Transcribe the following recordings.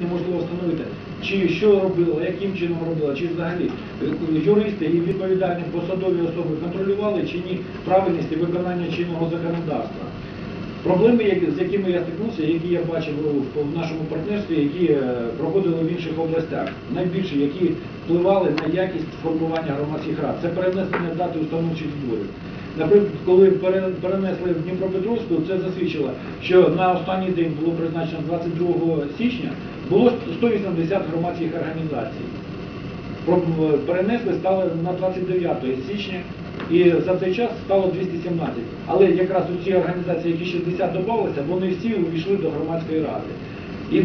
Неможливо встановити, чи що робила, яким чином робила, чи взагалі юристи і відповідальні посадові особи контролювали чи ні правильність виконання чинного законодавства. Проблеми, з якими я стикнувся, які я бачив в нашому партнерстві, які е, проходили в інших областях, найбільше, які впливали на якість формування громадських рад, це перенесення дати установчих зборів. Наприклад, коли перенесли в Дніпропетровську, це засвідчило, що на останній день було призначено 22 січня, було 180 громадських організацій. Перенесли стали на 29 січня і за цей час стало 217. Але якраз у ці організації, які 60 додалися, вони всі увійшли до громадської ради. І е,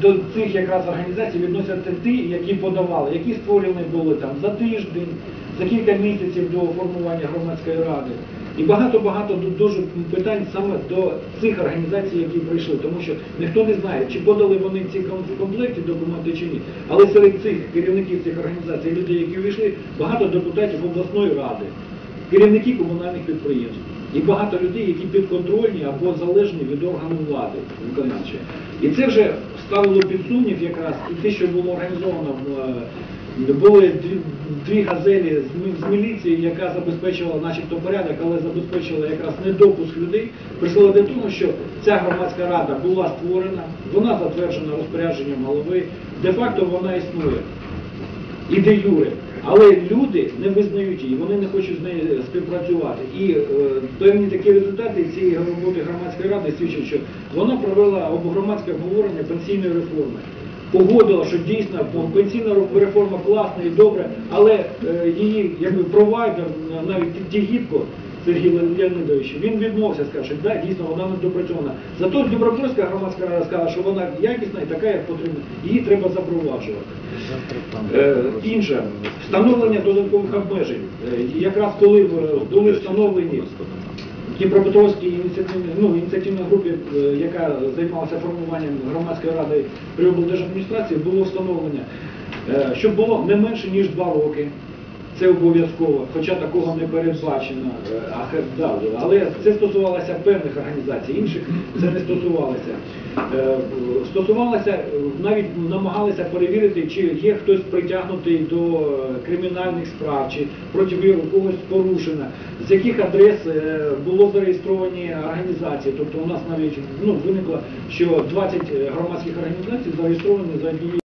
до цих якраз організацій відносяться ті, які подавали, які створені були там за тиждень, за кілька місяців до формування громадської ради. І багато-багато дуже питань саме до цих організацій, які прийшли, тому що ніхто не знає, чи подали вони ці ком- в комплекті документи чи ні. Але серед цих керівників цих організацій, людей, які увійшли, багато депутатів обласної ради, керівники комунальних підприємств. І багато людей, які підконтрольні або залежні від органу влади виконавчої. І це вже ставило під сумнів якраз і те, що було організовано е, були дві, газелі з, міліції, яка забезпечувала начебто порядок, але забезпечила якраз недопуск людей, призвело до того, що ця громадська рада була створена, вона затверджена розпорядженням голови, де-факто вона існує і де юре. Але люди не визнають її, вони не хочуть з нею співпрацювати. І е, певні такі результати цієї роботи громадської ради свідчать, що вона провела громадське обговорення пенсійної реформи. Погодила, що дійсно пенсійна реформа класна і добра, але е, її якби провайдер, навіть Тігіпко, Сергій Леонідович, він відмовився, сказав, що да, дійсно вона не допрацьована. Зато Дніпропетровська громадська рада сказала, що вона якісна і така, як потрібна. Її треба запроваджувати. Е, Інше, встановлення додаткових обмежень. Е, Якраз коли були встановлені Дніпропетровській ініціативній, ну, ініціативній групі, е, яка займалася формуванням громадської ради при облдержадміністрації, було встановлення, е, щоб було не менше, ніж два роки. Це обов'язково, хоча такого не передбачено. е, а Але це стосувалося певних організацій, інших це не стосувалося. Е, Стосувалося, навіть намагалися перевірити, чи є хтось притягнутий до е, кримінальних справ, чи проти когось порушено, з яких адрес було зареєстровані організації. Тобто у нас навіть ну, виникло, що 20 громадських організацій зареєстровані за однією.